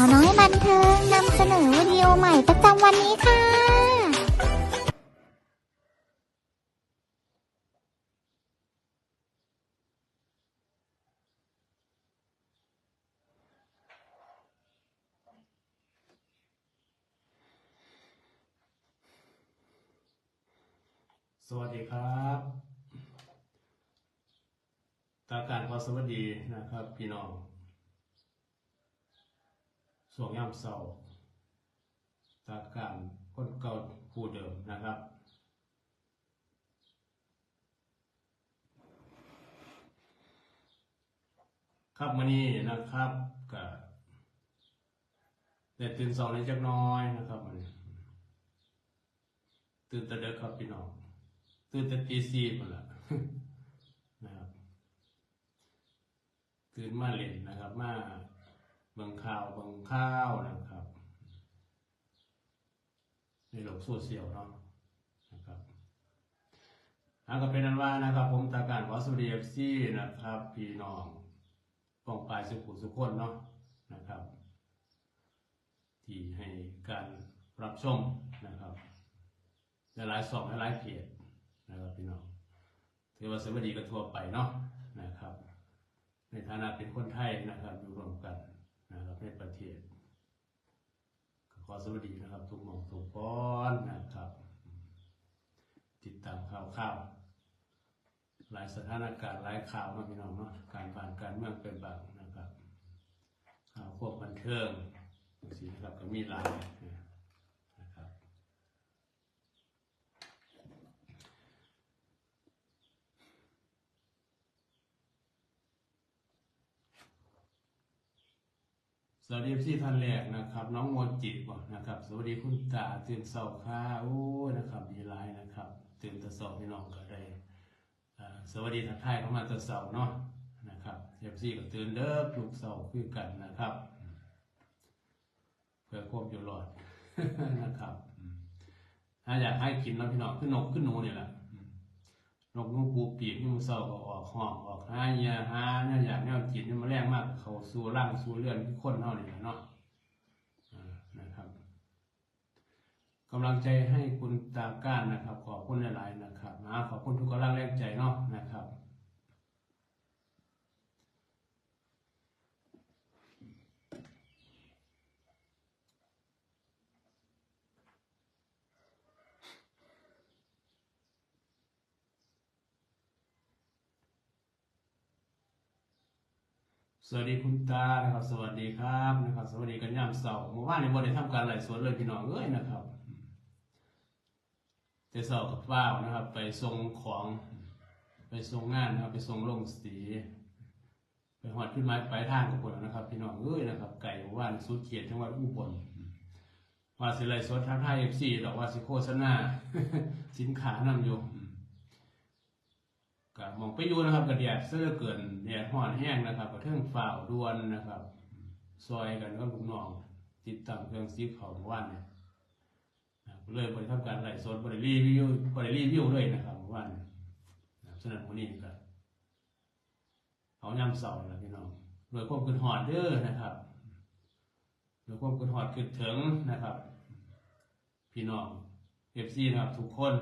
าวน้อยบันเทิงนำเสนอวิดีโอใหม่ประจำวันนี้ค่ะ สวัสดีครับตาการขอสวัสดีนะครับ พี่น้อง ส่วงยามเศร้าตาการคนเก่าผู้เดิมนะครับครับวันนี้นะครับกับได้ตื่นสองนิดจักน้อยนะครับวันตื่นแตะเด็กครับพี่น้องตื่นแต่ตีสี่หมดละนะครับตื่นมาเล่นนะครับมา เบิ่งข่าวเบิ่งข้าวนะครับ ในโลกโซเชียลเนาะนะครับอันก็เป็นนั้นว่านะครับ ผมตาการวอสวัสดีเอฟซีนะครับ พี่น้องป้องปลายสุขุสุขคนเนาะนะครับ ที่ให้การรับชมนะครับหลายสองหลายเพจนะครับพี่น้องถือว่าสวัสดีกันทั่วไปเนาะนะครับ ในฐานะเป็นคนไทยนะครับอยู่รวมกัน นะครับในประเทศขอสวัสดีนะครับ ทุกหมองทุกปอนนะครับ ติดตามข่าวข่าวหลายสถานการณ์หลายข่าวเนาะพี่น้องเนาะการผ่านการเมืองเป็นบางนะครับข่าวพวกบันเทิงสินะครับก็มีหลายนะครับ สวัสดีพี่ท่านแรกนะครับ น้องโมจิบอกนะครับ สวัสดีคุณตาตื่นเสาค่ะโอ้ยนะครับดีไลน์นะครับตื่นแตะเสาพี่น้องก็ได้อ่าสวัสดีทักทายเข้ามาแตะเสาเนาะนะครับเอฟซีก็ตื่นเด้อปลุกเสาคือกันนะครับ เพื่อควบอยู่รอดนะครับอืมถ้าอยากให้กินเนาะพี่น้องขึ้นนกขึ้นหนูนี่แหละอืม นกนูปูปีกนี่มันเศร้าก็ออกหอบออกหาเยียหาเนี่ยอยากเนี่ยกินนี่มันแรงมาก เขาสู้ร่างสู้เลื่อนที่คนเท่านี้แหละเนาะนะครับกำลังใจให้คุณตาก้านนะครับ ขอบคุณหลายๆนะครับนะขอบคุณทุกกำลังแรงใจเนาะนะครับ สวัสดีคุณตานะครับ สวัสดีครับนะครับ สวัสดีกันยามเสาร์เมื่อวานในี้บ่ได้ทำการไลฟ์สดเลยพี่น้องเอ้ยนะครับแต่เสาร์กับฟ้าวนะครับ ไปส่งของไปส่งงานนะครับ ไปส่งลงสีไปหอดขึ้นไม้ปลายทางกับคนนะครับ พี่น้องเอ้ยนะครับ ไก่เมื่อวานสุดเขียดจังวัดอุบลว่าสิไลฟ์สดทางไทยเอฟซีดอกว่าสิโฆษณาสินค้านำอยู่ ก็มองไปอยู่นะครับกระเดียดเสื้อเกินแดดห่อนแห้งนะครับกระเทืองฝ่าวดวนนะครับ ซอยกันก็ลูกน้องติดตั้งเครื่องซีเขาเมื่อวานเนี่ยนะเลยบริทำการไล่สดบริรีวิวบริรีวิวเลยนะครับเมื่อวานเนี่ยนะครับฉะนั้นนี้ก็เขายำเสาร์นะพี่น้องโดยควบคุมหอดเด้อนะครับโดยควบคุมหอดคือถึงนะครับ พี่น้องเอฟซีนะครับทุกคน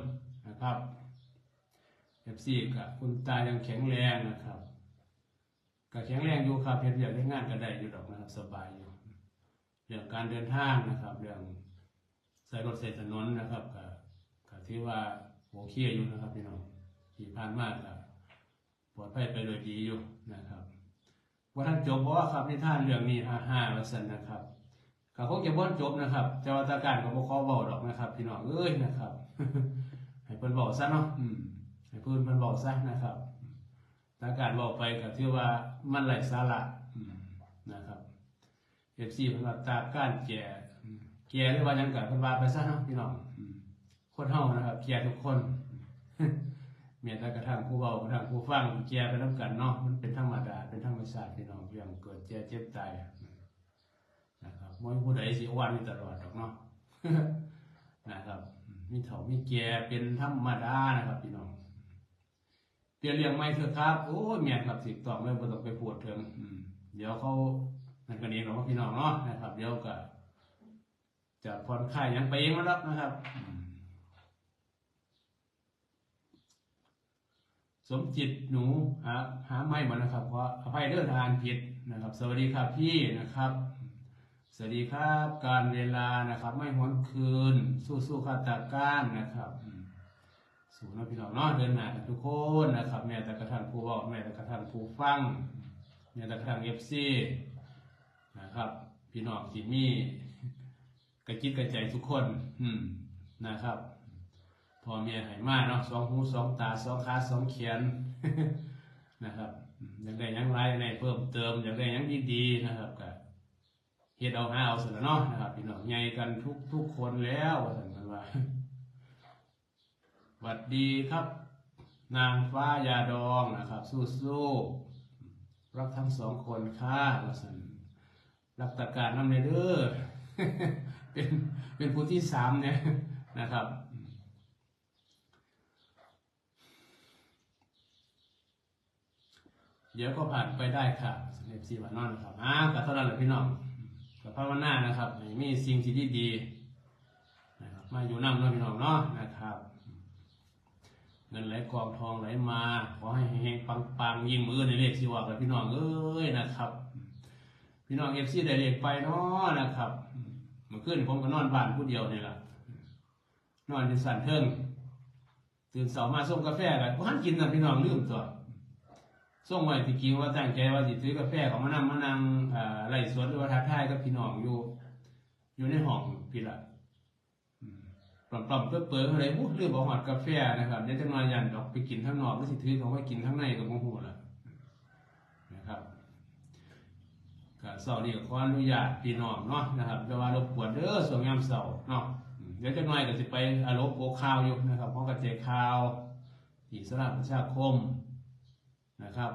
นะครับ เอฟซีกับคุณตายังแข็งแรงนะครับก็แข็งแรงอยู่ครับเพียรอยากได้งานก็ได้อยู่ดอกนะครับสบายอยู่เรื่องการเดินทางนะครับ เรื่องใส่รถใส่ถนนนะครับก็ก็ที่ว่าโอเคอยู่นะครับพี่น้องขี่ผ่านมากครับปลอดภัยไปโดยดีอยู่นะครับว่าท่านจบเพราะว่าครับในท่านเรื่องนี้ห้าห้าวัสันนะครับก็คงจะบ่นจบนะครับแต่ว่าตาการก็บ่ขอเบาดอกนะครับ พี่น้องเอ้ยนะครับ ให้เพิ่นบอกซะเนาะอืม ให้เพื่อนมันบอกซะนะครับถ้าการบอกไปก็ถือว่ามันไร้สาระนะครับเอฟซีเพิ่นว่าตาก้านแก่แก่หรือว่าหยังก็เพิ่นว่าไปซะเนาะพี่น้องคนเฮานะครับแก่ทุกคนเมียแต่กระทั่งผู้เว้ากระทั่งผู้ฟังแก่ไปนํกันเนาะมันเป็นธรรมดาเป็นธรรมชาติพี่น้องเรื่องเกิดแก่เจ็บตายนะครับบ่มีผู้ใดสิอ้วนอยู่ตลอดหรอกเนาะนะครับ มีเถามีแก่เป็นธรรมดานะครับพี่น้อง เปลี่ยนเรื่องไม่เถอะครับโอ้ยเมียนับสิบตอบไม่ต้องไปพูดเถึงเดี๋ยวเขานั่นก็นี้เราพี่น้องเนาะนะครับ เดี๋ยวก็จะผ่อนคลายยังไปเองแล้วครับนะครับ สมจิตหนูหาหาไม่มานะครับ เพราะอภัยเรื่องทานผิดนะครับ สวัสดีครับพี่นะครับ สวัสดีครับ การเวลานะครับ ไม่หวนคืน สู้สู้ๆขาตาก้านนะครับ สู้นะพี่น้องเนาะเดินหน้ากันทุกคนนะครับ แม้แต่กระทั่งผู้บอกแม้แต่กระทั่งผู้ฟังแม้แต่กระทั่งเอฟซีนะครับ พี่น้องที่มีกระจิตกระใจทุกคน อืมนะครับพอเมียให้มาเนาะสองหูสองตาสองขาสองแขนนะครับอืมอยากได้ยังไรในเพิ่มเติมอยากได้ยังดีๆนะครับก็เฮ็ดเอาหาเอาสนเนาะนะครับ พี่น้องใหญ่กันทุกทุกคนแล้วสันว่า วัดดีครับ นางฟ้ายาดองนะครับ สู้ๆรักทั้งสองคนค่ะวสันรักตะการน้ำในเด้อเป็นเป็นผู้ที่สามเนี่ยนะครับเดี๋ยวก็ผ่านไปได้ค่ะเอฟซีวานนอนนะครับอ่ากับเท่านั้นแหละพี่น้องกับภาวนานะครับ มีสิ่งที่ดีดีๆนะครับ มาอยู่นั่งเนาะพี่น้องเนาะนะครับ เงินไหลกองทองไหลมา ขอให้เฮงปังปังยิ่งมือในเลขสิว่ากับพี่น้องเอ้ยนะครับ พี่น้องเอฟซีได้เลขไปเนาะนะครับเมื่อคืนผมก็นอนบ้านผู้เดียวนี่แหละนอนที่สันเทิงตื่นเสาร์มาส่งกาแฟกันพันกินนะพี่น้องลืมตัวส่งไว้ที่กิงว่าตั้งใจว่าสิซื้อกาแฟของมานั่งมานั่งอ่าไล่สวนหรือว่าทักทายกับพี่น้องอยู่ อยู่ในห้องพี่ละ ปลอมๆเปื้อเปื้ออะไรอู้ลืมเอาหอดกาแฟนะครับเดี๋ยวจะนอนยันออกไปกินข้างนอกก็สิถือเขาไว้กินข้างในกับโมโหละนะครับก็เสาร์นี้ก็ขออนุญาตพี่น้องเนาะนะครับจะว่ารบกวนเด้อส่วงามเสาร์เนาะเดี๋ยวจะน้อยก็สิไปอารมณ์โปข่าวอยู่นะครับเพราะกระเจายข่าวที่สระประชาคมนะครับ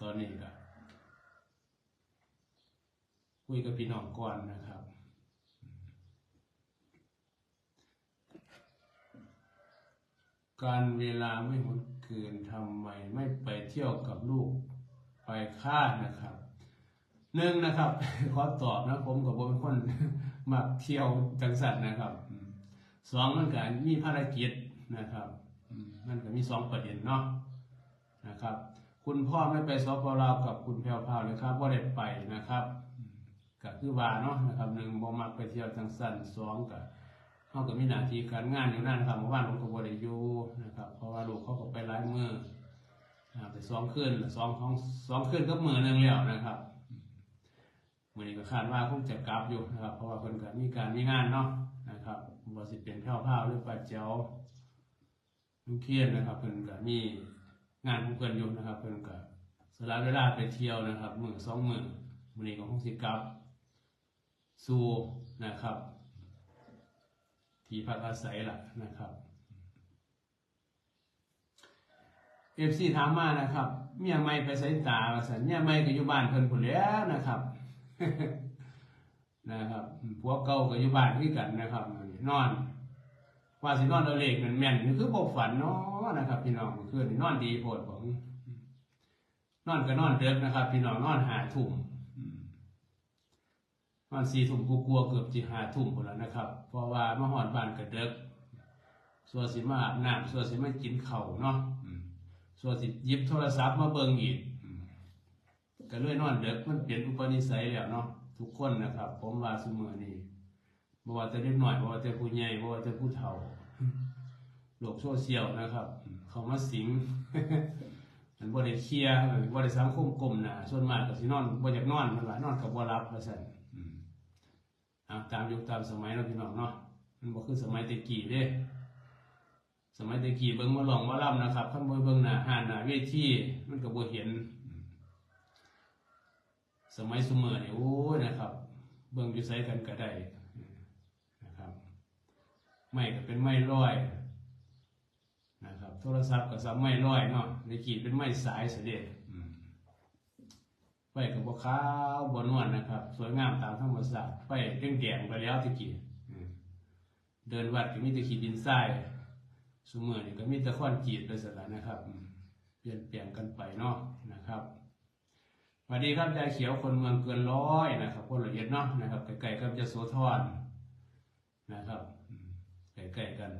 ตอนนี้ก็คุยกับพี่น้องก่อนนะครับ การเวลาไม่หวนคืนทำไมไม่ไปเที่ยวกับลูกไปค่านะครับหนึ่งนะครับขอตอบนะผมกับผมเป็นคนมักเที่ยวจังสัตว์นะครับสองมันก็มีภารกิจนะครับมันก็มีสองประเด็นเนาะนะครับ คุณพ่อไม่ไปสปลาวกับคุณแพรวพาวเลยครับว่าได้ไปนะครับก็คือว่าเนาะนะครับหนึ่งบ่มักไปเที่ยวจังสันสองก็ เขาก็มีหน้าที่การงานอยู่นั่นครับเมื่อวานผมก็บ่ได้อยู่นะครับ เพราะว่าลูกเขาก็ไปหลายมือไปสองคืนสองของสองคืนก็มือหนึ่งแล้วนะครับมือนี้ก็คาดว่าคงจะกลับอยู่นะครับ เพราะว่าเพิ่นก็มีการมีงานเนาะนะครับบ่สิเป็นแพรวพราหรือปัจเจ้าลูกเคียนนะครับเพิ่นก็มีงานของเพื่นอยู่นะครับเพื่นก็สละเวลาไปเที่ยวนะครับมือสองมือมื้อนี้ก็คงสิกลับสู่นะครับ ที่พักอาศัยล่ะนะครับเอฟซีถามมานะครับ เมียไม่ไปใส่ตาว่าสันเมียไม่ก็อยู่บ้านเพิ่นพุ่นแล้วนะครับ นะครับพวกเก่าก็อยู่บ้านคือกันนะครับ นอนว่าสินอนเอาเลขนั่นแม่นนี่คือบ่ฝันเนาะนะครับ พี่น้องเมื่อคืนนอนดีโพดผมนอนก็นอนเด็กนะครับ พี่น้องนอนหาทุ่ม นอนสี่ทุ่มกลัวาๆเกือบจะหาทุ่มหมดแล้วนะครับ เพราะว่ามาหอดบ้านก็เด็กส่วนสิมาอาบน้ำส่วนสิมากินข้าวเนาะอืมส่วนสิหยิบโทรศัพท์มาเบิ่งอีกอืมก็เลยนอนเด็กมันเปลี่ยนอุปนิสัยแล้วเนาะทุกคนนะครับ ผมว่าสมือนี้บ่ว่าจะเล็กหน่อยบ่ว่าจะผู้ใหญ่บ่ว่าจะผู้เฒ่าโลกโซเชียลนะครับ เขามาสิงมันบ่ได้เคลียร์บ่ได้สังคมกลมหน้าส่วนมากก็สินอนบ่อยากนอนมันว่านอนก็บ่หลับว่าซั่นอืม เอาตามยุคตามสมัยเนาพี่น้องเนาะมันบ่คือสมัยตะกี้เด้สมัยตะกี้เบิ่งมาลองมาล่ำนะครับคันบ่เบิ่งหน้าหานหน้าเวทีมันก็บ่เห็น สมัยซุมื้อนี่โอ้ยนะครับ เบิ่งอยู่ไสกันก็ได้นะครับ ไม่ก็เป็นไม่ร้อยนะครับ โทรศัพท์ก็สับไม่ร้อยเนาะในกีดเป็นไม่สายเสด็จ ไฟกับบขาวบนวลนะครับ สวยงามตามธรรมชาติไฟเร่งแดงไปแล้วตะกี้อืมเดินวัดก็มีแต่ขีดดินทรายสมือนี่ก็มีแต่ข้อนจีดไปสละนะครับอืมเปลี่ยนแปลงกันไปเนาะนะครับไฟวัสดีครับยายเขียวคนเมืองเกินร้อยนะครับคนละเอียดเนาะนะครับไกลๆกับจะโสธรนะครับอืมไกลๆกัน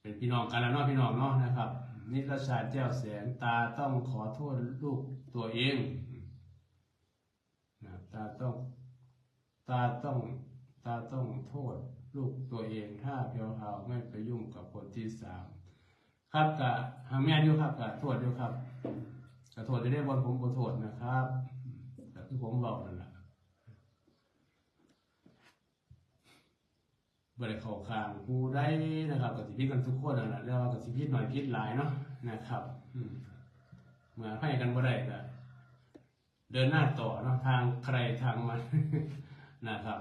เป็นพี่น้องกันแล้วเนาะพี่น้องเนาะนะครับนิรชาติแจ้วแสงตาต้องขอโทษลูกตัวเองนะ ตาต้องตาต้องตาต้องโทษลูกตัวเองถ้าเพียวหาวไม่ไปยุ่งกับคนที่สามครับกะหางแม่นอยู่ครับกะโทษอยู่ครับกะโทษจะได้บนผมขอโทษนะครับแต่คือผมบอกนั่นแหละบริเข้าข้างผู้ได้นะครับกับสิพิษกันทุกคนนั่นแหละแล้วากับสิพิษหน่อยพิษหลายเนาะนะครับอืมเมื่อให้กันบ่ได้ก็ เดินหน้าต่อเนาะทางใครทางมันนะครับ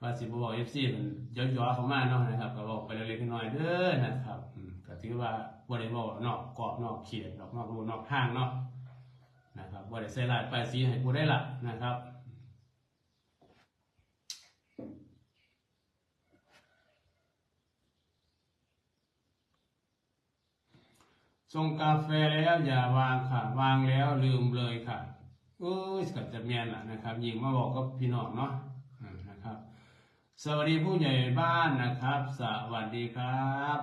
ว่าสิบบอกเอฟซีมันย้อยๆเขามากเนาะนะครับก็บอกไปเล็กๆน้อยๆเด้อนะครับก็ถือว่าบริบอกนอกกรอบนอกเขียนนอกนอกรูนอกห้างเนาะนะครับบริใส่ลายปลายสีให้กูได้ละนะครับ ส่งกาแฟแล้วอย่าวางค่ะ วางแล้วลืมเลยค่ะเอ้ยก็จะแม่นล่ะนะครับยิงมาบอกกับพี่น้องเนาะนะครับ สวัสดีผู้ใหญ่บ้านนะครับ สวัสดีครับ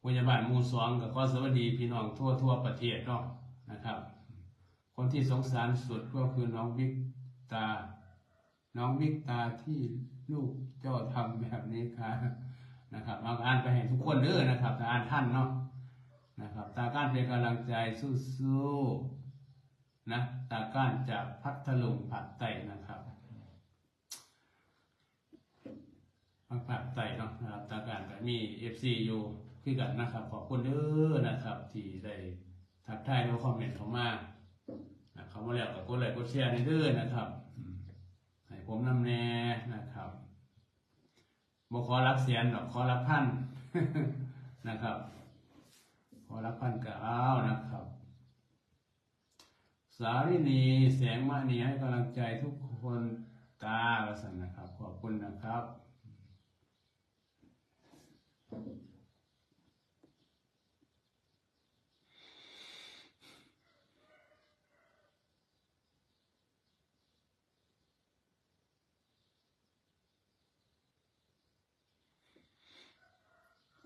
ผู้ใหญ่บ้านมูสองกับก็สวัสดีพี่น้องทั่วทั่วประเทศเนาะนะครับ คนที่สงสารสุดก็คือน้องบิ๊กตา น้องบิ๊กตาที่ลูกเจ้าทำแบบนี้ค่ะนะครับเอาอ่านไปให้ทุกคนเด้อนะครับอ่านท่านเนาะ นะครับตาก้านเป็นกำลังใจสู้ๆนะตาก้านจากพัทลุงผักไตนะครับพักผักไตเนาะนะครับตาก้านก็มีเอฟซีอยู่คือกันนะครับ ขอบคุณเด้อนะครับ ที่ได้ทักทายแล้วคอมเมนต์เข้ามานะเขามาแล้วก็กดไลค์กดแชร์ในเด้อนะครับให้ผมนำแน่นะครับบ่ขอรักเสียนหรอกขอรักพันนะครับ ขอรับพันกับอ้าวนะครับ สารินีแสงมานีให้กำลังใจทุกคนตาละสันนะครับ ขอบคุณนะครับ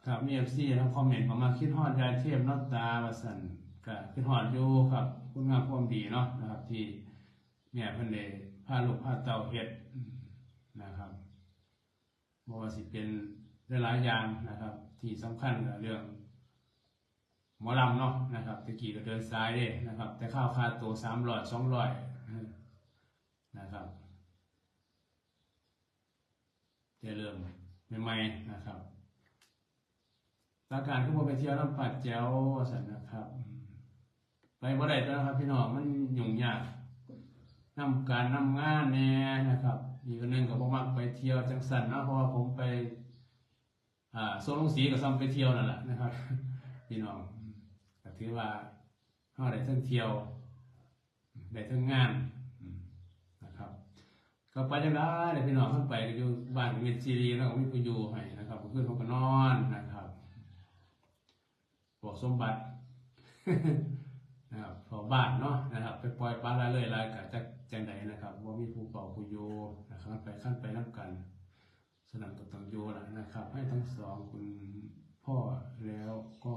ครับมีเอฟซีแล้วคอมเมนต์เข้ามาคิดฮอดยายเทพเนอตตาว่าสันก็คิดฮอดอยู่ครับคุณงามความดีเนาะนะครับ ที่แม่เพิ่นได้พาลูกพาเต่าเฮ็ดนะครับบ่ว่าสิเป็นหลายๆอย่างนะครับ ที่สำคัญก็เรื่องหมอลำเนาะนะครับตะกี้ก็เดินซ้ายเด้นะครับ แต่ข้าวคาตัวสามร้อยสองร้อยนะครับจะเริ่มใหม่ๆนะครับ ตาการขึ้นมาไปเที่ยวน้ำปัดแจ้วสันนะครับ ไปบ่ได้ตัวนะครับ พี่น้องมันยุ่งยากนำการนำงานแน่นะครับ อีกอันหนึงก็บ่มักไปเที่ยวจังสันนะเพราะว่าผมไป อ่าโซนลงสีกับซ้ำไปเที่ยวนั่นแหละนะครับ พี่น้องก็ถือว่าเฮาได้ทั้งเที่ยวได้ทั้งงานนะครับก็ไปจังได้เดี๋ยวพี่น้องขึ้นไปอยู่บ้านเมีซีรีแล้วก็มีผู้อยู่ให้นะครับขึ้นผมก็นอนนะครับ บอกสมบัตินะครับพอบ้านเนาะนะครับ ไปปล่อยปลาละเลยลายกับจักจังใดนะครับว่ามีผู้เป่าผู้โยนะครับไปขั้นไปน้ำกัน สนามกับตังโยละนะครับ ให้ทั้งสองคุณพ่อแล้วก็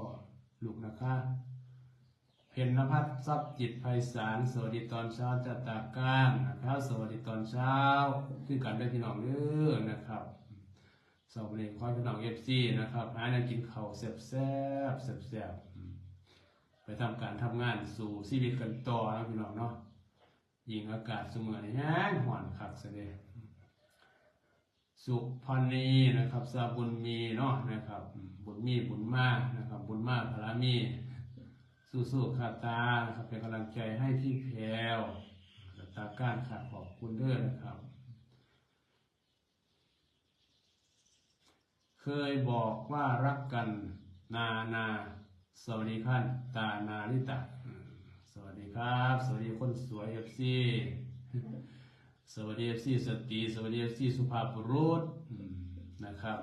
ลูกนะคะเพนนภัทรทรัพย์จิตไพศาลสวัสดีตอนเช้าจัตตาการนะครับ สวัสดีตอนเช้าคือกันได้พี่น้องเด้อนะ สวัสดีควายพี่น้องเอฟซีนะครับหาแนวกินเขาแซ่บแซ่บแซ่บแซ่บไปทำการทำงานสู่ชีวิตกันต่อนะพี่น้องเนาะยิงอากาศเสมอนี่แห้งหวานคักเสด็สุพันนีนะครับสาบุญมีเนาะนะครับ บุญมีบุญมากนะครับ บุญมากพระมี สู้ๆคาตานะครับเป็นกำลังใจให้พี่แพรวตาก้านขาขอบคุณเด้อนะครับ เคยบอกว่ารักกันนานา สวัสดีท่านตานาลิตะสวัสดีครับ สวัสดีคนสวยเอฟซีสวัสดีเอฟซีสตรีสวัสดีเอฟซีสุภาพบุรุษนะครับ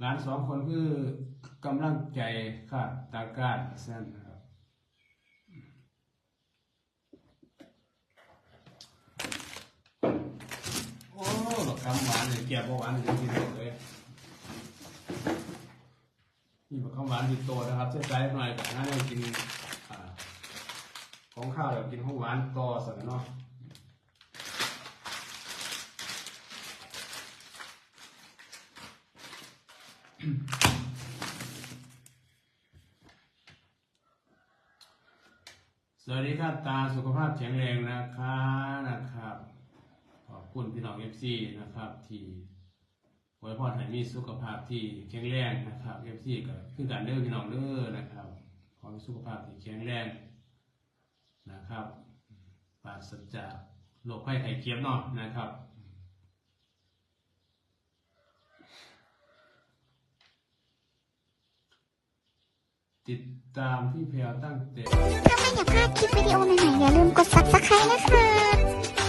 หลานสองคนคือกำลังใจขาดตาการเส้นนะครับ โอ้หลอกคำหวานเลยเกี๊ยวหวานเลยกินหมดเลยนี่แบบคำหวานติดโตนะครับใช้ใจหน่อยแต่น่าจะกินของข้าวแบบกินของหวานต่อสักเนาะสวัสดีครับตาสุขภาพแข็งแรงนะคะนะครับ คุณพี่น้องเอฟซีนะครับ ที่ไว้พรให้มีสุขภาพที่แข็งแรงนะครับเอฟซีก็คือการเด้อพี่น้องเด้อนะครับขอให้สุขภาพที่แข็งแรงนะครับปราศจากโรคภัยไข้เจ็บเนาะนะครับติดตามพี่แพรวตั้งแต่ถ้าไม่อยากพลาดคลิปวิดีโอใหม่ๆอย่าลืมกด subscribe นะคะ